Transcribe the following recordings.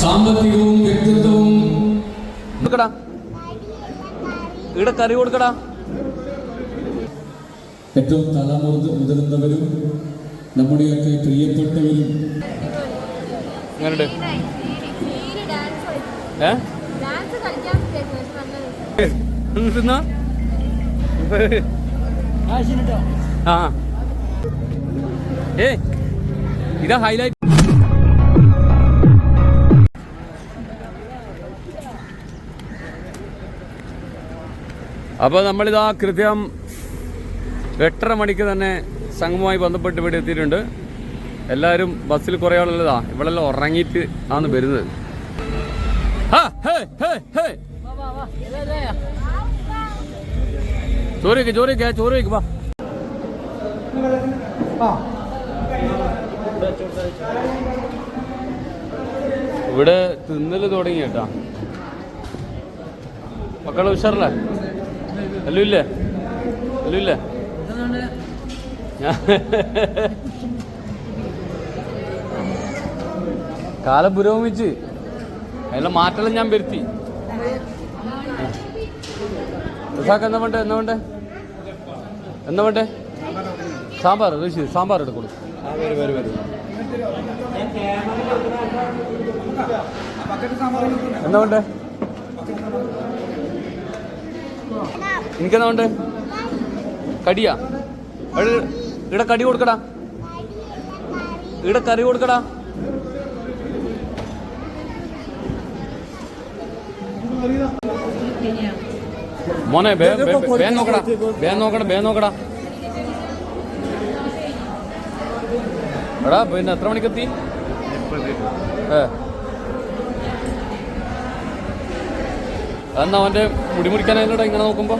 സാമ്പത്തികവും വ്യക്തിത്വവും കൊടുക്കടാ. ഇവിടെ കറി കൊടുക്കടാ. ഏറ്റവും തലമുറ മുതിർന്നവരും നമ്മുടെയൊക്കെ പ്രിയപ്പെട്ടവരും. ആ. ഏ ഇതാ ഹൈലൈറ്റ് അപ്പോൾ നമ്മളിതാ കൃത്യം എട്ടര മണിക്ക് തന്നെ സംഘവുമായി ബന്ധപ്പെട്ട് ഇവിടെ എത്തിയിട്ടുണ്ട്. എല്ലാവരും ബസ്സിൽ കുറേ ആളുള്ളതാ ഇവിടെല്ലാം ഉറങ്ങിയിട്ട് ആണ് വരുന്നത്. ഹാ, ഹേ, ഹേ, ഹേ. ചോറ് വയ്ക്ക് ചോറ് വയ്ക്ക് ചോറ് വയ്ക്ക് വാ ഇവിടെ തിന്നൽ തുടങ്ങി കേട്ടാ മക്കളെ ഉഷാറല്ലേ? അല്ലു ഇല്ലേ അല്ലു ഇല്ലേ കാലം പുരോഗമിച്ച് അതിനുള്ള മാറ്റം ഞാൻ വരുത്തി. എന്താ എന്നാ വേണ്ടേ? എന്നാ വേണ്ടേ? എന്നാ വേണ്ടേ? സാമ്പാർ ഋഷി സാമ്പാർ എടുക്കണം എന്നാ വേണ്ടേ? എനിക്കെന്നാ വേണ്ടേ? കടിയാ. ഇവിടെ കടി കൊടുക്കടാ. ഇവിടെ കറി കൊടുക്കടാ. മോനെ നോക്കടാ. ബേ നോക്കടാ ബേ നോക്കടാ. എടാ പിന്നെ എത്ര മണിക്കെത്തി? എന്നാ അവന്റെ മുടി മുടിക്കാനായില്ലോടാ ഇങ്ങനെ നോക്കുമ്പോ?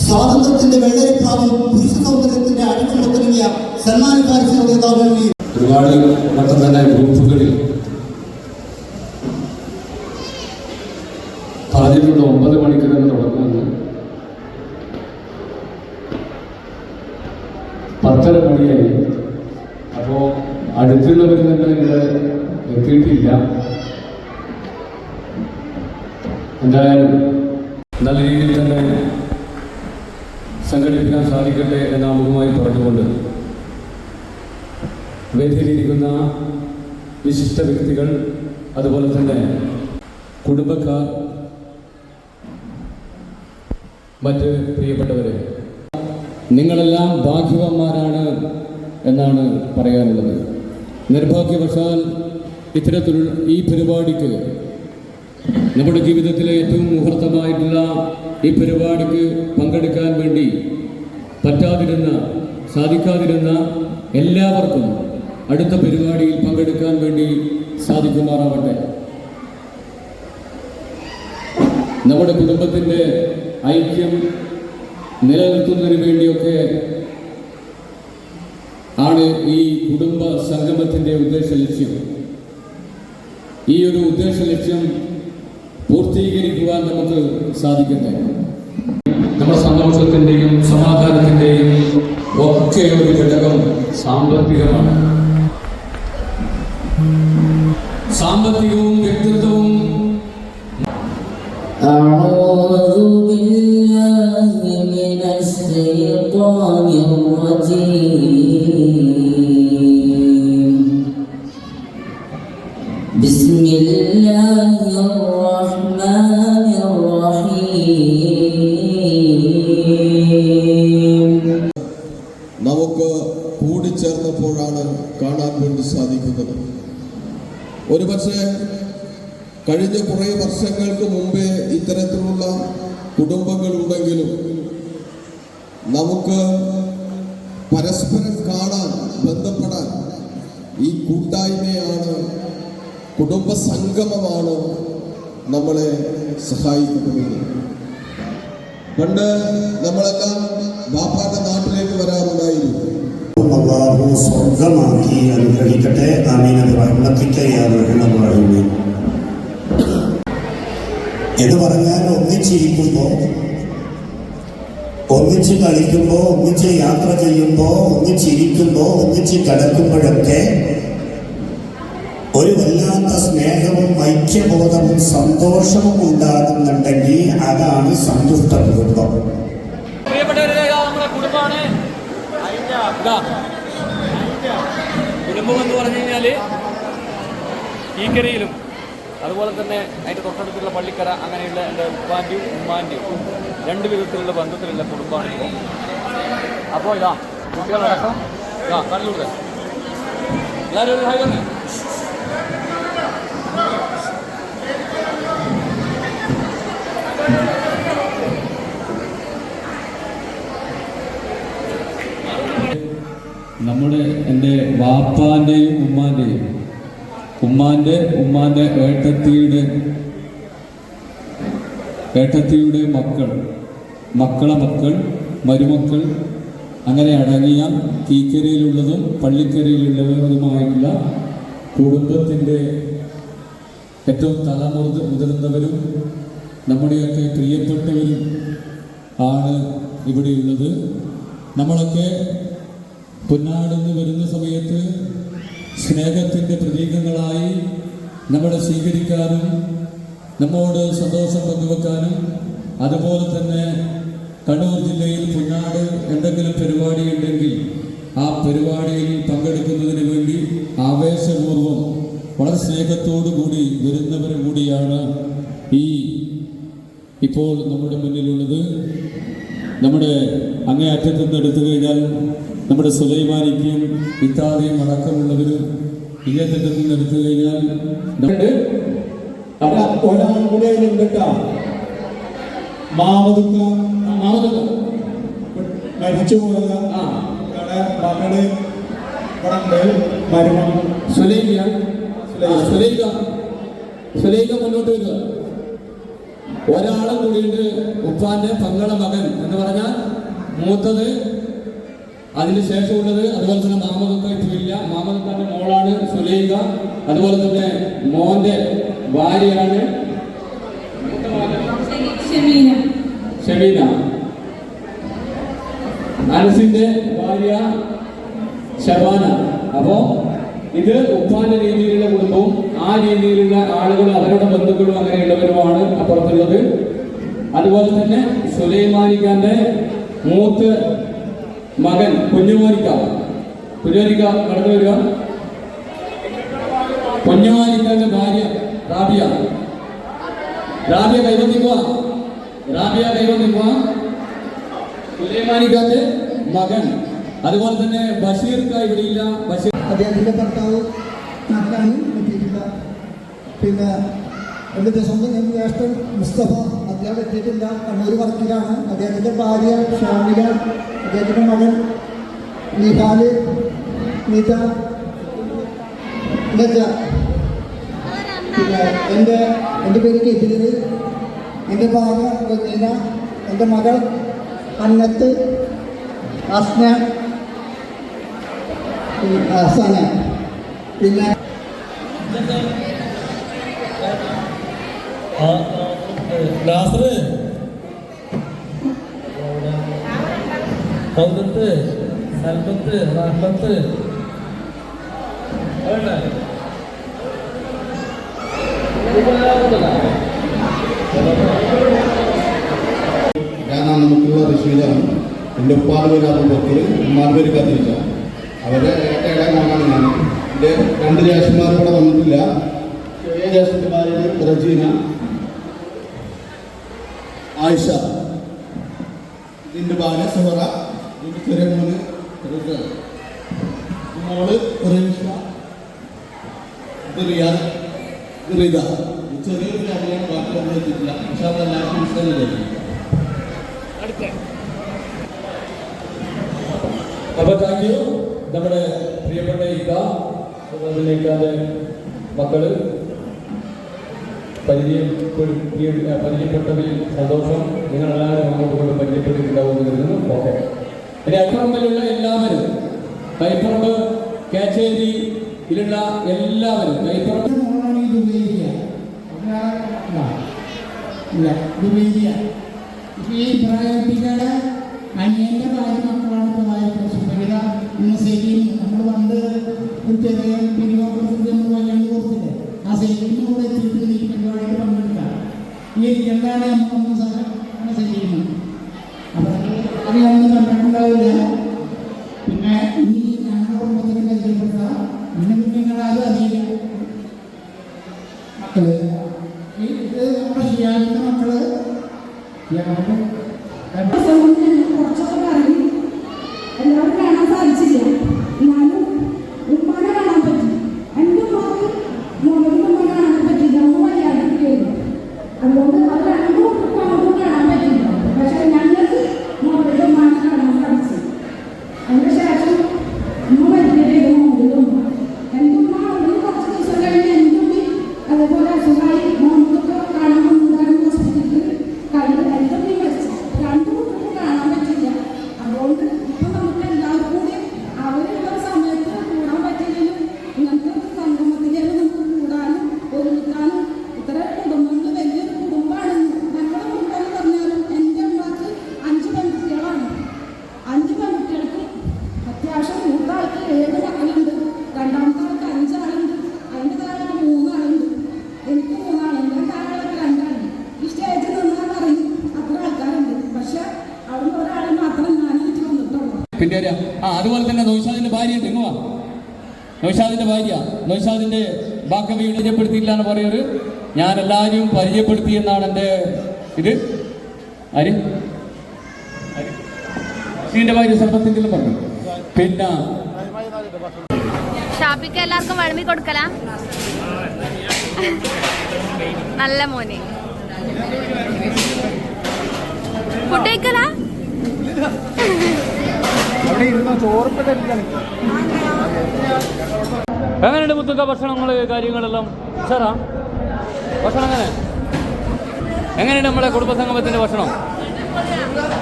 സ്വാതന്ത്ര്യത്തിന്റെ വെള്ളരിപ്രാവും പുരുഷ സൗന്ദര്യത്തിന്റെ അടിമ തുടങ്ങിയ സൽമാൻ ഫാരിസിയുടെ നേതാവുകളിൽ ഒരുപാട് മൊത്തം തന്നെ ഗ്രൂപ്പുകളിൽ പറഞ്ഞിട്ടുണ്ട് ഒമ്പത് മണിക്ക് തന്നെ തുടങ്ങുന്നു. പത്തര മണിയായി. അപ്പോ അടുത്തുള്ളവർ തന്നെ ഇവിടെ എത്തിയിട്ടില്ല. എന്തായാലും നല്ല രീതിയിൽ തന്നെ സംഘടിപ്പിക്കാൻ സാധിക്കട്ടെ എന്ന് ആമുഖമായി പറഞ്ഞുകൊണ്ട് വേദിയിലിരിക്കുന്ന വിശിഷ്ട വ്യക്തികൾ അതുപോലെ തന്നെ കുടുംബക്കാർ മറ്റ് പ്രിയപ്പെട്ടവരെ നിങ്ങളെല്ലാം ഭാഗ്യവന്മാരാണ് എന്നാണ് പറയാനുള്ളത്. നിർഭാഗ്യവശാൽ ഇത്തരത്തിലുള്ള ഈ പരിപാടിക്ക് നമ്മുടെ ജീവിതത്തിലെ ഏറ്റവും മുഹൂർത്തമായിട്ടുള്ള ഈ പരിപാടിക്ക് പങ്കെടുക്കാൻ വേണ്ടി പറ്റാതിരുന്ന സാധിക്കാതിരുന്ന എല്ലാവർക്കും അടുത്ത പരിപാടിയിൽ പങ്കെടുക്കാൻ വേണ്ടി സാധിക്കുമാറാവട്ടെ. നമ്മുടെ കുടുംബത്തിന്റെ ഐക്യം നിലനിർത്തുന്നതിന് വേണ്ടിയൊക്കെ ആണ് ഈ കുടുംബ സംഗമത്തിന്റെ ഉദ്ദേശ ലക്ഷ്യം. ഈ ഒരു ഉദ്ദേശ ലക്ഷ്യം പൂർത്തീകരിക്കുവാൻ നമുക്ക് സാധിക്കട്ടെ. നമ്മുടെ സന്തോഷത്തിന്റെയും സമാധാനത്തിന്റെയും ഒക്കെ ഒരു ഘടകം സാമ്പത്തികമാണ്. സാമ്പത്തികവും സാധിക്കുന്നത് ഒരുപക്ഷെ കഴിഞ്ഞ കുറേ വർഷങ്ങൾക്ക് മുമ്പേ ഇത്തരത്തിലുള്ള കുടുംബങ്ങളുണ്ടെങ്കിലും നമുക്ക് പരസ്പരം കാണാൻ ബന്ധപ്പെടാൻ ഈ കൂട്ടായ്മയാണ് കുടുംബ സംഗമമാണ് നമ്മളെ സഹായിക്കുന്നത്. പണ്ട് നമ്മളെല്ലാം ബാപ്പാന്റെ നാട്ടിലേക്ക് വരാറുണ്ടായിരുന്നു. അള്ളാഹു സ്വന്തമാക്കി അനുഗ്രഹിക്കട്ടെ. ആമീനത് റഹ്മത്തിക്കറിയാമീൻ എന്ന് പറഞ്ഞാൽ ഒന്നിച്ചിരിക്കുമ്പോൾ ഒന്നിച്ച് കളിക്കുമ്പോൾ ഒന്നിച്ച് യാത്ര ചെയ്യുമ്പോൾ ഒന്നിച്ചിരിക്കുമ്പോൾ ഒന്നിച്ച് കിടക്കുമ്പോഴൊക്കെ ഒരു വല്ലാത്ത സ്നേഹവും ഐക്യബോധവും സന്തോഷവും ഉണ്ടാകുന്നുണ്ടെങ്കിൽ അതാണ് സന്തുഷ്ട കുടുംബം പ്രിയപ്പെട്ടവരെ ഇതാ നമ്മുടെ കുടുംബമാണ് കുടുംബം എന്ന് പറഞ്ഞു കഴിഞ്ഞാൽ ഈക്കരയിലും അതുപോലെ തന്നെ അതിന്റെ തൊട്ടടുത്തുള്ള പള്ളിക്കര അങ്ങനെയുള്ള എന്റെ ഉപ്പാന്റെയും ഉമ്മാന്റെയും രണ്ട് വിധത്തിലുള്ള ബന്ധത്തിലുള്ള കുടുംബമാണ് ഇപ്പോൾ അപ്പോൾ ഇതാ കുട്ടികളടക്കം ഇതാ കണ്ണൂർ എല്ലാവരും ഒരു ഹായ് പറഞ്ഞു. നമ്മുടെ എന്റെ വാപ്പാന്റെയും ഉമ്മാന്റെയും ഉമ്മാന്റെ ഉമ്മാന്റെ ഏട്ടത്തിയുടെ ഏട്ടത്തിയുടെ മക്കൾ മക്കളെ മക്കൾ മരുമക്കൾ അങ്ങനെ അടങ്ങിയ തീക്കരയിലുള്ളതും പള്ളിക്കരയിലുള്ളവരുമായുള്ള കുടുംബത്തിന്റെ ഏറ്റവും തലമുറ മുതിർന്നവരും നമ്മുടെയൊക്കെ പ്രിയപ്പെട്ടവരും ആണ് ഇവിടെയുള്ളത്. നമ്മളൊക്കെ പൊന്നാടെന്ന് വരുന്ന സമയത്ത് സ്നേഹത്തിന്റെ പ്രതീകങ്ങളായി നമ്മളെ സ്വീകരിക്കാനും നമ്മോട് സന്തോഷം പങ്കുവെക്കാനും അതുപോലെ തന്നെ കണ്ണൂർ ജില്ലയിൽ പുന്നാട് എന്തെങ്കിലും പരിപാടി ഉണ്ടെങ്കിൽ ആ പരിപാടിയിൽ പങ്കെടുക്കുന്നതിന് വേണ്ടി ആവേശപൂർവം വളരെ സ്നേഹത്തോടു കൂടി വരുന്നവരും കൂടിയാണ് ഈ ഇപ്പോൾ നമ്മുടെ മുന്നിലുള്ളത്. നമ്മുടെ അങ്ങേ അറ്റത്ത് നിന്ന് എടുത്തു കഴിഞ്ഞാൽ നമ്മുടെ സുലൈമാനിക്കും ഇത്താദിയും അടക്കമുള്ളവരും ഇങ്ങേറ്റത്ത് നിന്ന് എടുത്തു കഴിഞ്ഞാൽ ഒരാൾ കൂടെ മാമതുക്ക മാമതുക്ക മകൾ സുലൈഖ സുലൈഖ സുലൈഖ മുന്നോട്ട് വരിക. ഒരാളും കൂടിയുണ്ട് ഉപ്പാന്റെ പങ്കള മകൻ എന്ന് പറഞ്ഞാൽ മൂത്തത് അതിന് ശേഷമുള്ളത് അതുപോലെ തന്നെ മാമതൊക്കെ ഇല്ല മാമതൊക്കാന്റെ മോളാണ് സുലൈക അതുപോലെ തന്നെ മോന്റെ ഭാര്യയാണ് ഷമീന. അനസിന്റെ ഭാര്യ ഷബാന അപ്പോ ഇത് ഉപ്പാന്റെ രീതിയിലുള്ള കുടുംബവും ആ രീതിയിലുള്ള ആളുകളും അവരുടെ ബന്ധുക്കളും അങ്ങനെയുള്ളവരുമാണ് അപ്പുറത്തുള്ളത്. അതുപോലെ തന്നെ സുലൈമാനിക്കാന്റെ മൂത്ത് മകൻ കുഞ്ഞുമാനിക്ക കുഞ്ഞുമാനിക്ക കടന്നു വരിക. കുഞ്ഞുമാനിക്കാന്റെ ഭാര്യ റാബിയ. റാബിയ കൈവന്നിക്കുക റാബിയ കൈവന്നിക്കുക സുലൈമാനിക്കാന്റെ മകൻ. അതുപോലെ തന്നെ ബഷീർക്ക ഇവിടെയില്ല. ബഷീർ അദ്ദേഹത്തിന്റെ ഭർത്താവ് നാട്ടിലാണ് എത്തിയിട്ടില്ല പിന്നെ എന്റെ സ്വന്തം ഞാൻ ജ്യേഷ്ഠൻ മുസ്തഫ അദ്ദേഹം എത്തിയിട്ടില്ല. കണ്ണൂർ വർക്കിലാണ് അദ്ദേഹത്തിന്റെ ഭാര്യ ഷാമില അദ്ദേഹത്തിന്റെ മകൻ നിഹാൽ നിത ലജ. പിന്നെ എന്റെ എന്റെ പേര് കെറ്റിലിന് എന്റെ ഭാര്യ റജീന എന്റെ മകൾ അന്നത്ത് അസ്ന സന പിന്നെ നാസറ് സൽബത്ത് റഹ്മത്ത് നമുക്കുള്ള റഷീദാണ് എന്റെ ഉപ്പാട് പേര് അബൂബക്കർ ഉമ്മാട് പേര് അവരെ ഞാൻ എന്റെ രണ്ട് ജ്യേഷ്ഠന്മാർ കൂടെ വന്നിട്ടില്ല. ചെറിയ ജ്യേഷ്ഠന്മാരാണ് റജീന ആയിഷ ഇതിന്റെ ബാല സുഹറ ഇതിന്റെ ചെറിയ മോന് മോൾ റീഷ ഇത് റിയാദ് ഇത് റിത. ഇത് ചെറിയൊരു ഫാമിലിയാണ് ബാക്കി ഒന്നും എത്തിയിട്ടില്ല. പക്ഷെ അതെല്ലാവർക്കും ഇഷ്ടമല്ലേ? അപ്പൊ താങ്ക് യു നമ്മുടെ പ്രിയപ്പെട്ട ഇക്ക അതുപോലെ മക്കൾ പരിചയം പരിചയപ്പെട്ടതിൽ സന്തോഷം. നിങ്ങളെല്ലാവരും അങ്ങോട്ട് കൊണ്ട് പരിചയപ്പെട്ടിട്ടുണ്ടാവുമെന്ന് കരുതുന്നു. ഓക്കെ. ഇനി അപ്പുറമ്പിലുള്ള എല്ലാവരും കൈപ്പുറമ്പ് കേച്ചേരിയിലുള്ള എല്ലാവരും കൈപ്പുറം ഈ പ്രായത്തിലാണ് അനിയന്റെ ഭാര്യ മക്കളാണ് ഇപ്പോൾ ശരിയും നമ്മൾ പണ്ട് ഒരു ചെറിയ പിരിവാക്കത്തിൽ നമ്മൾ വയ്യാണ്ട് കൊടുത്തില്ലേ ആ ശരിയും കൂടെ എത്തിയിട്ട് ഈ പരിപാടിയിൽ പങ്കെടുക്കാം. ഈ എന്താണ് നമ്മളൊന്നും സാധാരണ ശരിയുന്നത് അപ്പോൾ അത് നമ്മൾ കണ്ടിട്ടുണ്ടാവില്ല. പിന്നെ ഈ ഞങ്ങളുടെ കുടുംബത്തിന് പരിചയപ്പെട്ട ഇന്ന് കുഞ്ഞുങ്ങളാലും അറിയില്ല. മക്കൾ. ഇത് നമ്മുടെ ഷിയാലിന്റെ മക്കൾ. ഷിയാലിന്റെ Потом ഭാര്യ നൗഷാദിന്റെ ബാക്കവി പരിചയപ്പെടുത്തിയില്ല എന്ന് പറയൊരു ഞാൻ എല്ലാവരെയും പരിചയപ്പെടുത്തി എന്നാണ് എന്റെ ഇത്. ആര്? ഇതിന്റെ ഭാര്യ സർപ്പത്തിന്റെ പറഞ്ഞു? പിന്നെ ഷാപ്പിക്ക് എല്ലാവർക്കും വഴമി കൊടുക്കല? നല്ല മോനെ. ഫുഡ് കഴിക്കല? അവിടെ ഇരുന്ന എങ്ങനെയുണ്ട് മുത്തുക്ക ഭക്ഷണങ്ങൾ കാര്യങ്ങളെല്ലാം? സാറാ ഭക്ഷണം എങ്ങനെ? എങ്ങനെയുണ്ട് നമ്മളെ കുടുംബസംഗമത്തിന്റെ ഭക്ഷണം?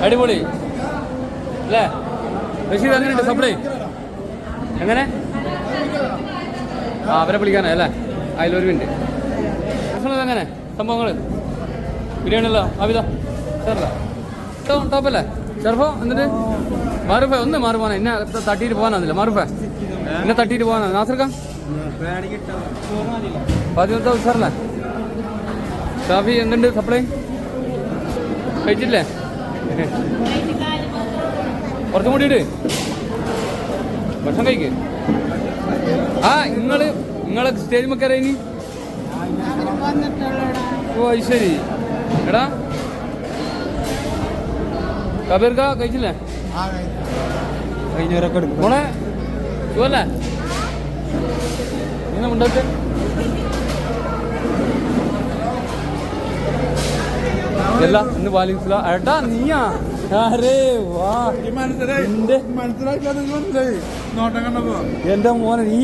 അടിപൊളി. അല്ലേ? റഷീദ് എങ്ങനെയുണ്ട്? സപ്ലൈ? എങ്ങനെ? ആ അവരെ വിളിക്കാനേ അല്ലേ? അതിലൊരു മിനിറ്റ് ഭക്ഷണം എങ്ങനെ സംഭവങ്ങൾ ബിരിയാണിയല്ലോ അവിത? സാറല്ല? ടോപ്പല്ലേ? ചെറുപ്പോ എന്നിട്ട്? മാറുഫ ഒന്ന് മാറി പോകാനാ എന്നെ തട്ടിയിട്ട് പോകാനാന്നില്ല മാറുഫ എന്നെ തട്ടിയിട്ട് പോകാനാ നാസർക്ക? പതിനെട്ടോ സാറല്ലേ ഷാഫി എന്തുണ്ട് സപ്ലൈ കഴിച്ചില്ലേ? കുറച്ചും കൂടി ഇട്. ഭക്ഷണം കഴിക്ക്. ആ നിങ്ങൾ നിങ്ങളെ സ്റ്റേജ് മക്കാരാ ഇനി? ഓ ശരി. എടാ. കബീർക്ക കഴിച്ചില്ലേ? കഴിഞ്ഞവരൊക്കെ എടുക്കും മോളെ സുഖല്ലേ? ഇങ്ങനെ ഉണ്ടാക്ക് ഇല്ല ഇന്ന് ബാലിൻസില നീയാ. അരേ വാ. എന്റെ മോനെ നീ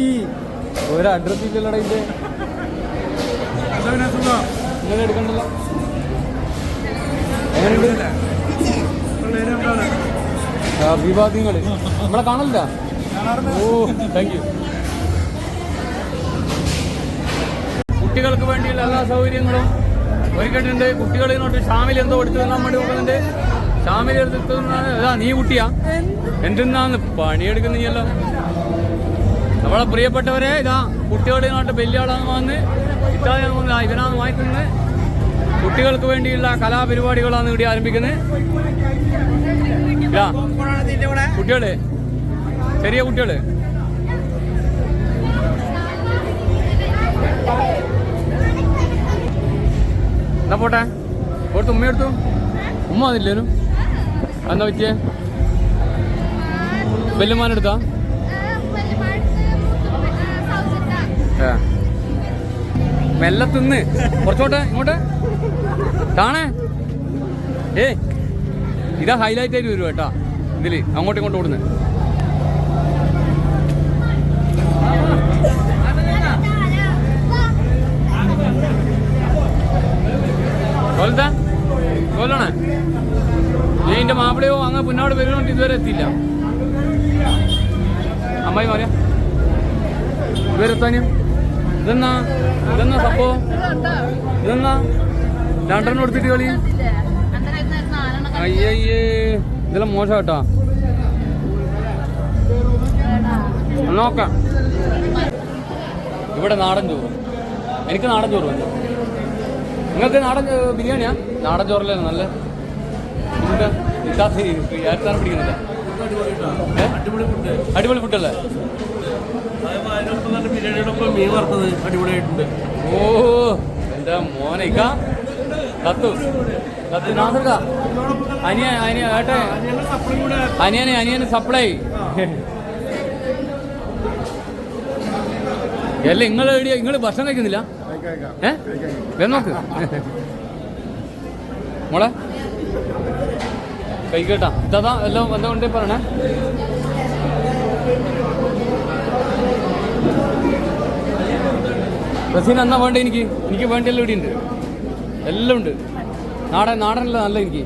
ഒരു അഡ്രസ് ഇല്ലല്ലോടാ ഇതിന്റെ. ഇങ്ങനെ എടുക്കണ്ടല്ലോ. എങ്ങനെയുണ്ട്? വിവാദങ്ങൾ നമ്മളെ കാണലില്ല? ഓ താങ്ക് യു കുട്ടികൾക്ക് വേണ്ടിയുള്ള എല്ലാ സൗകര്യങ്ങളും ഒരുക്കിയിട്ടുണ്ട്. കുട്ടികൾ ഇങ്ങോട്ട് ഷാമിൽ എന്തോ എടുത്തു തന്നാൻ വേണ്ടി നോക്കുന്നുണ്ട് ഷാമിൽ എടുത്തു അതാ നീ കുട്ടിയാ. എന്തെന്നാന്ന് പണിയെടുക്കുന്നില്ലല്ലോ നമ്മളെ പ്രിയപ്പെട്ടവരെ ഇതാ കുട്ടികളുടെ നാട്ടിൽ വലിയ ആളാന്ന് വന്ന് ഇത്താതെ ഇവനാന്ന് വാങ്ങിക്കുന്നത്. കുട്ടികൾക്ക് വേണ്ടിയുള്ള കലാപരിപാടികളാണ് ഇവിടെ ആരംഭിക്കുന്നത്. കുട്ടികൾ ചെറിയ കുട്ടികൾ. എന്നാ പോട്ടെ? കൊടുത്തു ഉമ്മ എടുത്തു ഉമ്മ വന്നില്ലേ എന്നാ പറ്റിയേ? വെല്ലുമാൻ എടുത്താ മെല്ലെ തിന്ന് കുറച്ചോട്ടെ ഇങ്ങോട്ട്. കാണേ. ഏ ഇതാ ഹൈലൈറ്റ് ആയിട്ട് വരും കേട്ടാ ഇതിൽ. അങ്ങോട്ടും ഇങ്ങോട്ടും ഓടുന്നത് കൊല്ലണേ. നീ എന്റെ മാപ്പിളയോ അങ്ങ് പിന്നോട് വരുന്നോണ്ട് ഇതുവരെ എത്തിയില്ല. അമ്മായി മാറിയ? ഇവരെത്താനും ഇതെന്നാ? ഇതെന്നാ സപ്പോ ഇതെന്നാ? രണ്ടെണ്ണം എടുത്തിട്ട് കളി. അയ്യയ്യേ. ഇതെല്ലാം മോശം കേട്ടോ നോക്കാം. ഇവിടെ നാടൻ ചോറ്. എനിക്ക് നാടൻ ചോറ് വേണ്ട നിങ്ങൾക്ക് നാടൻ ബിരിയാണിയാ? നാടൻ ചോറല്ലേ നല്ല? ഏർത്താനം പിടിക്കുന്നില്ല? അടിപൊളി ഫുഡല്ലേ മീൻ വറുത്തത് അടിപൊളിയായിട്ടുണ്ട്. ഓ എന്റെ മോനെ കത്തു. കത്തു നാസർക്ക അനിയ അനിയ ഏട്ടെ. അനിയനെ അനിയന് സപ്ലൈ അല്ല നിങ്ങൾ നിങ്ങൾ ഭക്ഷണം കഴിക്കുന്നില്ല? ഏ? വേഗം നോക്ക്. മോളെ? കഴിക്കട്ടാ ഇതാ എല്ലാം എന്തുകൊണ്ട് പറയണേ. റസീന എന്നാ വേണ്ട എനിക്ക്? എനിക്ക് വേണ്ട എല്ലാം ഇവിടെ ഉണ്ട്. എല്ലാം ഉണ്ട്. നാടൻ നാടനല്ല നല്ല എനിക്ക്.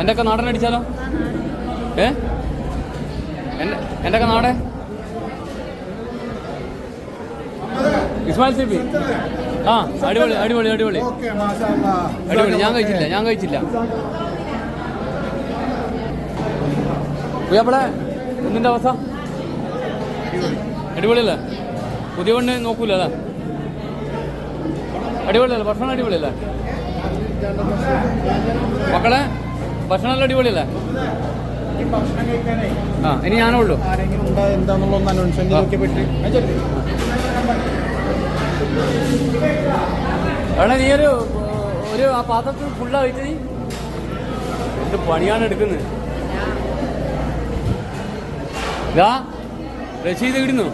എന്റെ ഒക്കെ നാടൻ അടിച്ചാലോ? ഏ? എന്റെ ഒക്കെ നാടൻ? ഇസ്മായിൽ സിബി. ആ അടിപൊളി അടിപൊളി അടിപൊളി. അടിപൊളി. ഞാൻ കഴിച്ചില്ല ഞാൻ കഴിച്ചില്ല. ഉയ്യാപ്പളെ ഒന്നിന്റെ അവസ്ഥ? അടിപൊളിയല്ലേ? പുതിയ പെണ്ണ് നോക്കൂല അല്ലേ അടിപൊളിയല്ലേ? ഭക്ഷണം അടിപൊളിയല്ലേ? മക്കളെ ഭക്ഷണം എല്ലാം അടിപൊളിയല്ലേ? ആ ഇനി ഞാനേ ഉള്ളൂ. എടാ നീ ഒരു ഒരു ആ പാത്രത്തിൽ ഫുള്ളായിട്ട് നീ. എന്ത് പണിയാണ് എടുക്കുന്നത്? ഇതാ റഷീദ് ഇടുന്നു.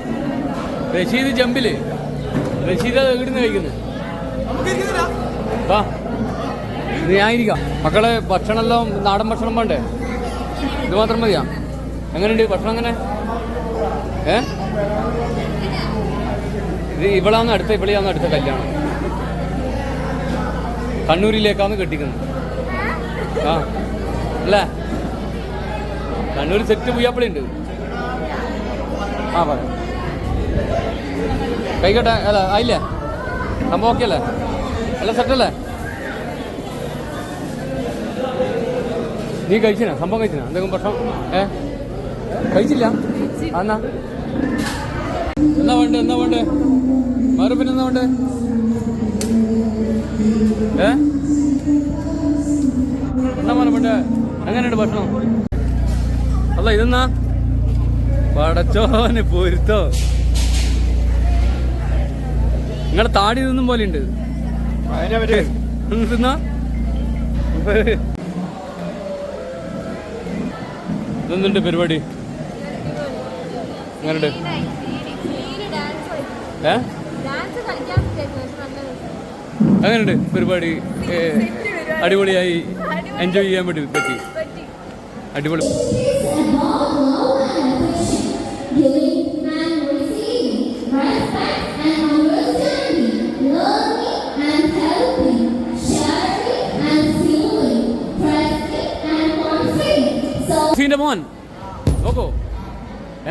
റഷീദ് ജമ്പിൽ. റഷീദ് ഇടുന്നു കഴിക്കുന്നത് വാ ഞാൻ ഇരിക്കാം മക്കളെ ഭക്ഷണമെല്ലാം നാടൻ ഭക്ഷണം വേണ്ടേ? ഇത് മാത്രം മതിയാ. എങ്ങനെയുണ്ട്? ഭക്ഷണം എങ്ങനെ? ഏ? ഇവളാന്ന് അടുത്ത ഇവളെയാന്ന് അടുത്ത കല്യാണം. കണ്ണൂരിലേക്കാന്ന് കെട്ടിക്കുന്നത് ആ അല്ലേ? കണ്ണൂർ സെറ്റ് പുയ്യാപ്പളിയുണ്ട് ആ പറ. കൈകട്ടെ അല്ല ആയില്ലേ? സംഭവം ഓക്കെ അല്ലേ? അല്ല? സെറ്റല്ലേ നീ കഴിച്ചിനാ? സംഭവം കഴിച്ചിനാ? എന്തെങ്കിലും പ്രശ്നം? ഏ? കഴിച്ചില്ല? എന്നാ. എന്നാ വേണ്ടേ? എന്നാ വേണ്ടേ? മാറുപ്പിന് എന്താ വേണ്ടേ ഏ? എന്താ മോനെ വേണ്ടേ എങ്ങനെയുണ്ട് ഭക്ഷണം? അല്ല ഇതെന്നാ? പടച്ചോന് പൊരുത്തോ. നിങ്ങളെ താടി തിന്നും പോലെ ഉണ്ട് തിന്നാ? ഇതെന്തുണ്ട് പരിപാടി? എങ്ങനെയുണ്ട്? ഏ? അങ്ങനെയുണ്ട് പരിപാടി അടിപൊളിയായി എൻജോയ് ചെയ്യാൻ വേണ്ടി പറ്റി. അടിപൊളി.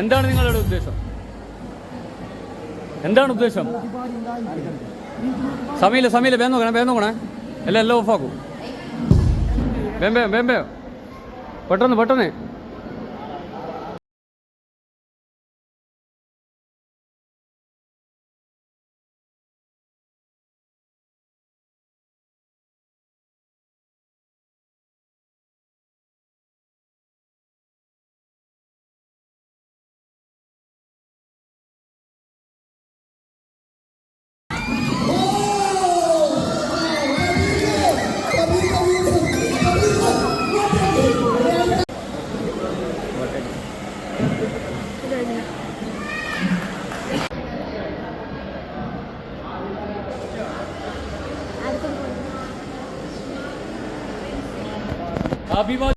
എന്താണ് നിങ്ങളുടെ ഉദ്ദേശം? എന്താണ് ഉദ്ദേശം? സമയമില്ല സമയമില്ല. വേഗം നോക്കണേ വേഗം നോക്കണേ. എല്ലാം എല്ലാം ഓഫാക്കും വേം വേം വേം വേം. പെട്ടെന്ന് പെട്ടെന്ന്. Abi bak.